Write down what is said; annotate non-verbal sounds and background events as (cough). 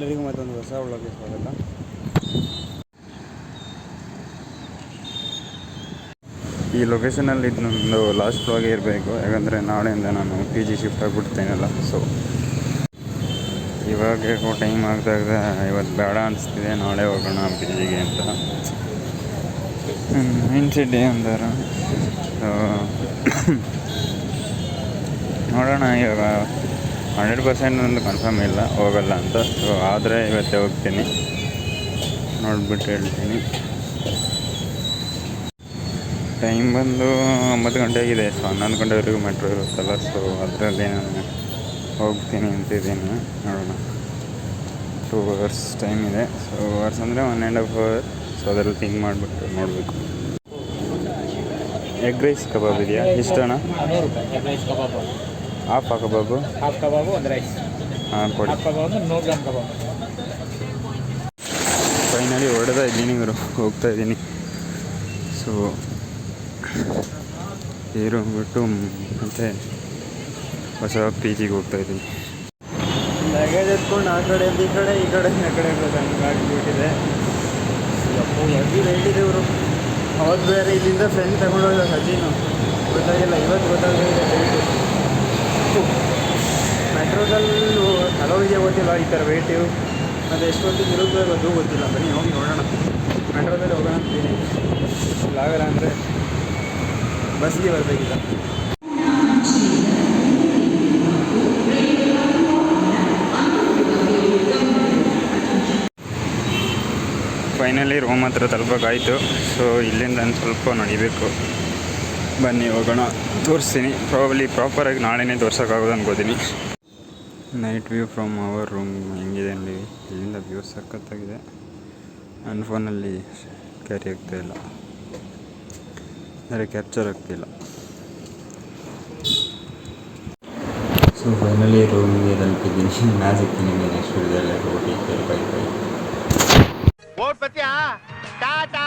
ಎಲ್ಲರಿಗೂ ಮತ್ತೊಂದು ಹೊಸ ಒಳಗೆ ಸ್ವಾಗತ. ಈ ಲೊಕೇಶನಲ್ಲಿ ಇದು ನಮ್ಮದು ಲಾಸ್ಟ್ ಒಳಗೆ ಇರಬೇಕು, ಯಾಕಂದರೆ ನಾಳೆಯಿಂದ ನಾನು ಪಿ ಜಿ ಶಿಫ್ಟ್ ಆಗಿಬಿಡ್ತೇನಲ್ಲ ಸೊ ಇವಾಗ ಟೈಮ್ ಆಗ್ದಾಗ ಇವತ್ತು ಬೇಡ ಅನಿಸ್ತಿದೆ, ನಾಳೆ ಹೋಗೋಣ ಪಿ ಜಿಗೆ ಅಂತ. ಮೈಂಡ್ ಸೆಟ್ ಅಂದಾರ. (coughs) ನೋಡೋಣ ಇವಾಗ. ಹಂಡ್ರೆಡ್ ಪರ್ಸೆಂಟ್ ಒಂದು ಕನ್ಫರ್ಮ್ ಇಲ್ಲ, ಹೋಗಲ್ಲ ಅಂತ. ಸೊ ಆದರೆ ಇವತ್ತೇ ಹೋಗ್ತೀನಿ. ನೋಡ್ಬಿಟ್ಟು ಹೇಳ್ತೀನಿ. ಟೈಮ್ ಬಂದು ಒಂಬತ್ತು ಗಂಟೆಗಿದೆ ಸೊ ಹನ್ನೊಂದು ಗಂಟೆವರೆಗೂ ಮೆಟ್ರೋ ಇರುತ್ತಲ್ಲ ಸೊ ಅದರಲ್ಲಿ ನಾನು ಹೋಗ್ತೀನಿ ಅಂತಿದ್ದೀನಿ. ನೋಡೋಣ. ಟೂ ಅವರ್ಸ್ ಟೈಮ್ ಇದೆ. ಸೊ ಅವರ್ಸ್ ಅಂದರೆ one and half hour so ಅದರಲ್ಲಿ ಥಿಂಕ್ ಮಾಡಿಬಿಟ್ಟು ನೋಡಬೇಕು. ಎಗ್ ರೈಸ್ ಕಬಾಬ್ ಇದೆಯಾ? ಇಷ್ಟನಾ? ಹಾಫ್ ಕಬಾಬು ಹಾಫ್ ಕಬಾಬು ಒಂದು ರೈಸ್ ಹಾಂ ಕೊಡಿ. ಹಾಫ್ ಕಬಾಬ್ ನೂರು ಗ್ರಾಮ್ ಕಬಾಬ್ ಫೈನಲಿ ಹೊಡೆದ ಇದ್ದೀನಿ ಇವರು ಹೋಗ್ತಾ ಇದ್ದೀನಿ. ಸೊ ಏರು ಬಿಟ್ಟು ಮತ್ತೆ ಹೊಸ ಪಿ ಜಿಗೆ ಹೋಗ್ತಾ ಇದ್ದೀನಿ. ಲಗೇಜ್ ಎತ್ಕೊಂಡು ಆ ಕಡೆ ಈ ಕಡೆ ಈ ಕಡೆ ಆ ಕಡೆ ಹೆವಿ ರೇಟ್ ಇದೆ ಇವರು ಅವತ್ತು ಬೇರೆ ಇಲ್ಲಿಂದ ಫ್ರೆಂಡ್ ತಗೊಂಡೋದ ಸಚಿನು ಗೊತ್ತಾಗಿಲ್ಲ ಇವತ್ತು ಗೊತ್ತಾಗಿದೆ ರೇಟು ಮೆಟ್ರೋದಲ್ಲಿ ಹಲೋ ಗೊತ್ತಿಲ್ಲ, ಈ ಥರ ವೇಟು ಅದು ಎಷ್ಟೊತ್ತಿಗೆ ಇರುತ್ತೋ ಅದು ಗೊತ್ತಿಲ್ಲ. ಬನ್ನಿ, ಹೋಗಿ ನೋಡೋಣ. ಮೆಟ್ರೋದಲ್ಲಿ ಹೋಗೋಣ ಅಂತೀನಿ ಆಗಲ್ಲ ಅಂದರೆ ಬಸ್ಗೆ ಬರಬೇಕಿಲ್ಲ. ಫೈನಲಿ ರೋಮ್ ಹತ್ರ ತಲುಪಕ್ಕಾಯಿತು ಸೊ ಇಲ್ಲಿಂದ ಒಂದು ಸ್ವಲ್ಪ ನಡಿಬೇಕು. ಬನ್ನಿ ಹೋಗೋಣ. ತೋರಿಸ್ತೀನಿ. ಪ್ರಾಬಲಿ ಪ್ರಾಪರಾಗಿ ನಾಳೆನೇ ತೋರ್ಸೋಕ್ಕಾಗೋದು ಅನ್ಕೋತೀನಿ. Night view from our room ಹೆಂಗಿದೆ ಅಲ್ಲಿ? ಇಲ್ಲಿಂದ ವ್ಯೂ ಸಖತ್ತಾಗಿದೆ. ನನ್ನ ಫೋನಲ್ಲಿ ಕ್ಯಾರಿ ಆಗ್ತಾಯಿಲ್ಲ ಇಲ್ಲ. ಅಂದರೆ ಕ್ಯಾಪ್ಚರ್ ಆಗ್ತಿಲ್ಲ. ಸೊ ಫೈನಲಿ ರೂಮ್ಗೆ ತಲುಪಿದ್ದೀನಿ ನಾ ಸಿಗ್ತೀನಿ ನಿಮಗೆ ನೆಕ್ಸ್ಟ್ ವಿಡಿಯೋದಲ್ಲಿ ಓಟಿ ಬೈ ಬೈ ಓಟ್ ಟಾಟಾ!